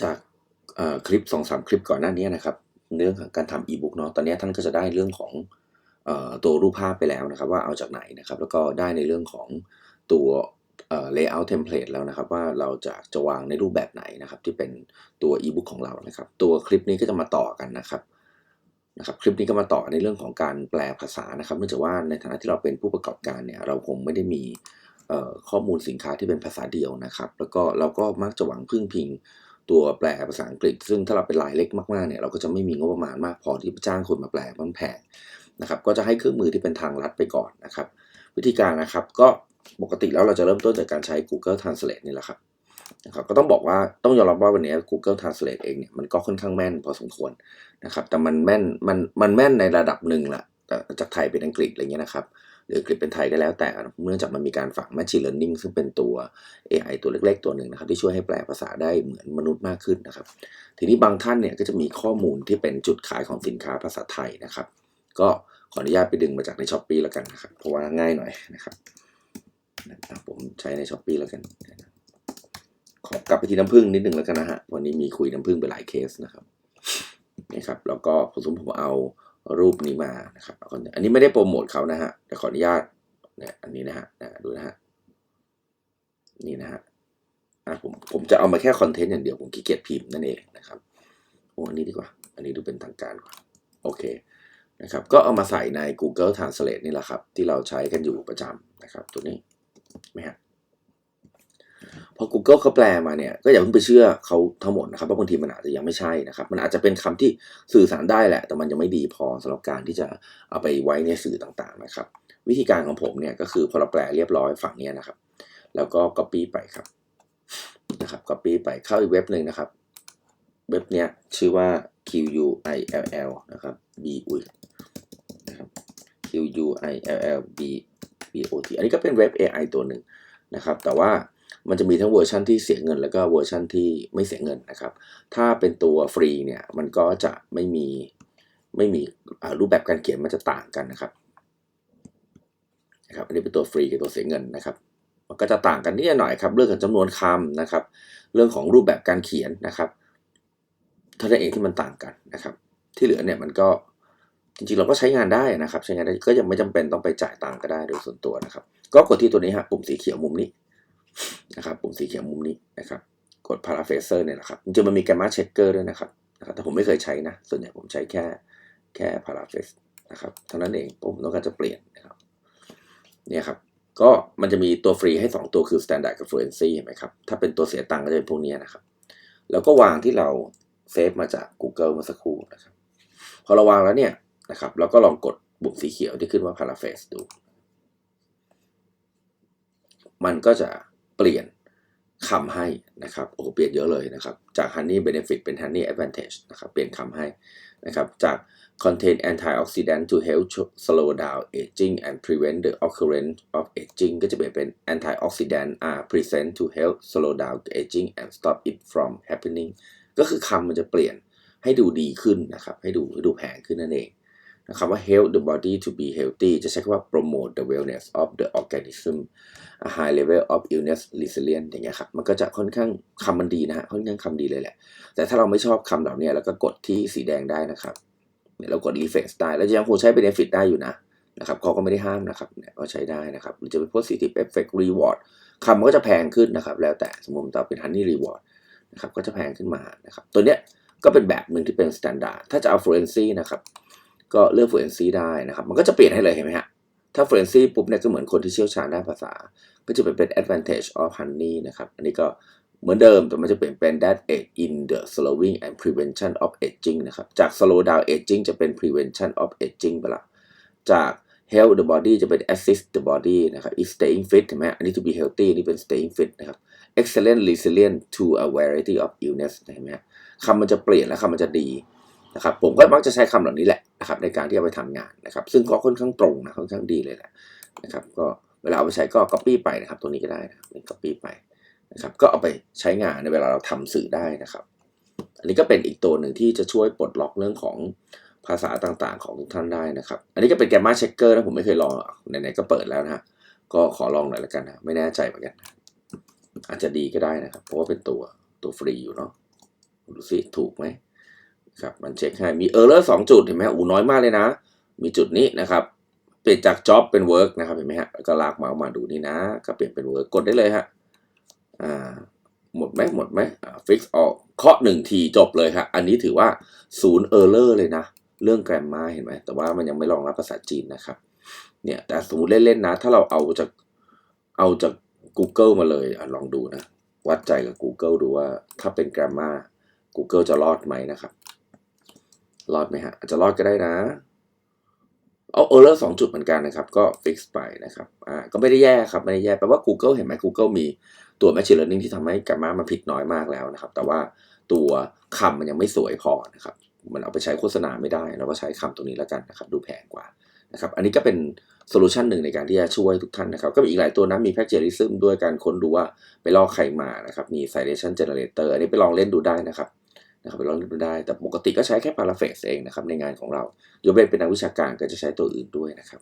จากคลิป2อสคลิปก่อนหน้านี้นะครับเรื่องของการทำอีบุ๊กเนาะตอนนี้ท่านก็จะได้เรื่องของอตัวรูปภาพไปแล้วนะครับ ว่าเอาจากไหนนะครับ แล้วก็ได้ในเรื่องของตัวเอ่อ layout template แล้วนะครับ ว่าเราจะจะวางในรูปแบบไหนนะครับ ที่เป็นตัวอีบุ๊กของเรานะครับ ตัวคลิปนี้ก็จะมาต่อกันนะครับนะครับ คลิปนี้ก็มาต่อในเรื่องของการแปลภาษานะครับ เนื่องจากว่าในฐานะที่เราเป็นผู้ประกอบการเนี่ยเราคงไม่ได้มีข้อมูลสินค้าที่เป็นภาษาเดียวนะครับ แล้วก็เราก็มักจะหวังพึ่งพิง ตัวแปลภาษาอังกฤษ ซึ่งถ้าเราเป็นรายเล็กมากๆเนี่ยเราก็จะไม่มีงบประมาณมากพอที่จะจ้างคนมาแปลมันแพงนะครับก็จะให้เครื่องมือที่เป็นทางลัดไปก่อนนะครับ วิธีการนะครับก็ปกติแล้วเราจะเริ่มต้นจากการใช้ Google Translate นี่แหละครับนะครับก็ต้องบอกว่าต้องยอมรับว่าวันนี้ Google Translate เองเนี่ยมันก็ค่อนข้างแม่นพอสมควรนะครับแต่มันแม่นมันมันแม่นในระดับหนึ่งแหละจากไทยเป็นอังกฤษอะไรเงี้ยนะครับ หรืออังกฤษเป็นไทยก็แล้วแต่เนื่องจากมันมีการฝัง Machine Learning ซึ่งเป็นตัว AI ตัวเล็กๆ ตัวหนึ่งนะครับ ที่ช่วยให้แปลภาษาได้เหมือนมนุษย์มากขึ้นนะครับ ทีนี้บางท่านเนี่ยก็จะมีข้อมูลที่เป็นจุดขายของสินค้าภาษาไทยนะครับ ก็ขออนุญาตไปดึงมาจากในช้อปปีแล้วกันนะครับ เพราะว่าง่ายหน่อยนะครับผมใช้ในช้อปปีแล้วกันขอกลับไปที่น้ำผึ้งนิดนึงแล้วกันนะฮะวันนี้มีคุยน้ำผึ้งไปหลายเคสนะครับนี่ครับ แล้วก็ผมสมผมเอา รูปนี้มานะครับอันนี้ไม่ได้โปรโมทเขานะฮะแต่ขออนุญาตเนี่ยอันนี้นะฮะดูนะฮะนี่นะฮะอะผมผมจะเอามาแค่คอนเทนต์อย่างเดียวผมขี้เกียจพิมพ์นั่นเองนะครับโอ้อันนี้ดีกว่า อันนี้ดูเป็นทางการกว่าโอเคนะครับ ก็เอามาใส่ใน Google Translate นี่แหละครับ ที่เราใช้กันอยู่ประจำนะครับ ตัวนี้ไหมฮะ พอ Google เขาแปลมาเนี่ยก็อย่าเพิ่งไปเชื่อเขาทั้งหมดนะครับเพราะบางทีมันอาจจะยังไม่ใช่นะครับ มันอาจจะเป็นคำที่สื่อสารได้แหละ แต่มันยังไม่ดีพอสำหรับการที่จะเอาไปไว้ในสื่อต่างๆนะครับ วิธีการของผมเนี่ยก็คือพอเราแปลเรียบร้อยฝั่งนี้นะครับ แล้วก็ copy ไปครับนะครับ copy ไปเข้าอีกเว็บหนึ่งนะครับ เว็บเนี้ยชื่อว่า Q U I L L นะครับ B อุยนะครับ Q U I L L B B O T อันนี้ก็เป็นเว็บ AI ตัวหนึ่งนะครับ แต่ว่า มันจะมีทั้งเวอร์ชันที่เสียเงิน แล้วก็เวอร์ชันที่ไม่เสียเงินนะครับ ถ้าเป็นตัวฟรีเนี่ยมันก็จะไม่มีไม่มีรูปแบบการเขียนมันจะต่างกันนะครับนะครับอันนี้เป็นตัวฟรีกับตัวเสียเงินนะครับมันก็จะต่างกันนิดหน่อยครับ เรื่องของจำนวนคำนะครับ เรื่องของรูปแบบการเขียนนะครับเท่านั้นเองที่มันต่างกันนะครับ ที่เหลือเนี่ยมันก็จริงๆเราก็ใช้งานได้นะครับ ใช้งานได้ก็ยังไม่จำเป็นต้องไปจ่ายตังค์ก็ได้โดยส่วนตัวนะครับ ก็กดที่ตัวนี้ฮะปุ่มสีเขียวมุมนี้ นะครับปุ่มสีเขียวมุมนี้นะครับ กด paraphraser เนี่ยนะครับจริงๆมันมี grammar checker ด้วยนะครับนะครับแต่ผมไม่เคยใช้นะ ส่วนใหญ่ผมใช้แค่แค่ paraphrase นะครับเท่านั้นเองผมต้องการจะเปลี่ยนนะครับเนี่ยครับก็มันจะมีตัวฟรีให้ 2 ตัวคือ standard กับ fluency เห็นไหมครับ ถ้าเป็นตัวเสียตังค์ก็จะเป็นพวกนี้นะครับ แล้วก็วางที่เราเซฟมาจาก Google เมื่อสักครู่นะครับ พอเราวางแล้วเนี่ยนะครับ เราก็ลองกดปุ่มสีเขียวที่ขึ้นว่า paraphrase ดู มันก็จะ เปลี่ยนคำให้นะครับโอ้เปลี่ยนเยอะเลยนะครับจาก honey benefit เป็น honey advantage นะครับเปลี่ยนคำให้นะครับจาก contain antioxidant to help slow down aging and prevent the occurrence of aging ก็จะเปลี่ยนเป็น antioxidant are present to help slow down aging and stop it from happening ก็คือคำมันจะเปลี่ยนให้ดูดีขึ้นนะครับ ให้ดูดูแพงขึ้นนั่นเอง ครับว่า help the body to be healthy จะใช้คำว่า promote the wellness of the organism a high level of illness resilience อย่างเงี้ยครับ มันก็จะค่อนข้างคำมันดีนะฮะ ค่อนข้างคำดีเลยแหละ แต่ถ้าเราไม่ชอบคำเหล่านี้แล้วก็กดที่สีแดงได้นะครับเนี่ยเรากด refresh ได้ แล้วยังคงใช้ benefit ได้อยู่นะนะครับเขาก็ไม่ได้ห้ามนะครับเนี่ยก็ใช้ได้นะครับ หรือจะเป็น positive effect reward คำมันก็จะแพงขึ้นนะครับ แล้วแต่สมมติเราเป็น honey reward นะครับ ก็จะแพงขึ้นมานะครับ ตัวเนี้ยก็เป็นแบบหนึ่งที่เป็น standard ถ้าจะเอา fluency นะครับ ก็เลือก fluency ได้นะครับ มันก็จะเปลี่ยนให้เลยเห็นไหมฮะ ถ้า fluency ปุ๊บเนี่ยก็เหมือนคนที่เชี่ยวชาญด้านภาษา ก็จะเป็นเป็น advantage of honey นะครับ อันนี้ก็เหมือนเดิมแต่มันจะเปลี่ยนเป็น that aid in the slowing and prevention of aging นะครับ จาก slow down aging จะเป็น prevention of aging ไปละ จาก help the body จะเป็น assist the body นะครับ is staying fit เห็นไหมอันนี้ to be healthy นี่เป็น staying fit นะครับ excellent resilient to a variety of illness เห็นไหมคำมันจะเปลี่ยนและคำมันจะดี นะครับผมก็มักจะใช้คำเหล่านี้แหละนะครับในการที่เอาไปทำงานนะครับซึ่งก็ค่อนข้างตรงนะค่อนข้างดีเลยแหละนะครับก็เวลาเอาไปใช้ก็ copy ไปนะครับตัวนี้ก็ได้นะครับ copy ไปนะครับก็เอาไปใช้งานในเวลาเราทำสื่อได้นะครับ อันนี้ก็เป็นอีกตัวหนึ่งที่จะช่วยปลดล็อกเรื่องของภาษาต่างๆ ของทุกท่านได้นะครับ อันนี้ก็เป็น Gamma Checker นะผมไม่เคยลองไหนๆก็เปิดแล้วนะฮะก็ขอลองหน่อยละกันนะไม่แน่ใจเหมือนกัน อาจจะดีก็ได้นะครับ เพราะว่าเป็นตัวตัวฟรีอยู่เนาะดูสิถูกไหม ครับมันเช็คให้มีเออร์เลอร์สองจุดเห็นไหมอูน้อยมากเลยนะ มีจุดนี้นะครับ เปลี่ยนจาก job เป็น work นะครับเห็นไหมฮะก็ลากเมาส์มาดูนี่นะ ก็เปลี่ยนเป็น work กดได้เลยฮะอ่าหมดไหมหมดไหมอ่า fix ออกเคาะหนึ่งทีจบเลยครับอันนี้ถือว่าศูนย์ error เลอร์เลยนะ เรื่อง grammar เห็นไหมแต่ว่ามันยังไม่รองรับภาษาจีนนะครับ เนี่ยแต่สมมติเล่นๆนะ ถ้าเราเอาจากเอาจาก Google มาเลยอลองดูนะ วัดใจกับ Google ดูว่าถ้าเป็น grammar Google จะรอดไหมนะครับ รอดไหมฮะ อาจจะรอดก็ได้นะ เอา error สองจุดเหมือนกันนะครับ ก็ fix ไปนะครับ อ่า ก็ไม่ได้แย่ครับ ไม่ได้แย่ แปลว่า Google เห็นไหม Google มีตัว machine learning ที่ทำให้ grammar มันผิดน้อยมากแล้วนะครับ แต่ว่าตัวคำมันยังไม่สวยพอนะครับ มันเอาไปใช้โฆษณาไม่ได้ เราก็ใช้คำตรงนี้แล้วกันนะครับ ดูแพงกว่านะครับ อันนี้ก็เป็นโซลูชันหนึ่งในการที่จะช่วยทุกท่านนะครับ ก็มีอีกหลายตัวนะมี plagiarism ด้วยการค้นดูว่าไปลอกใครมานะครับ มี citation generator อันนี้ไปลองเล่นดูได้นะครับ นะครับไปลองเล่นดูได้ แต่ปกติก็ใช้แค่ paraphrase เองนะครับในงานของเรายกเว้นเป็นนักวิชาการก็จะใช้ตัวอื่นด้วยนะครับ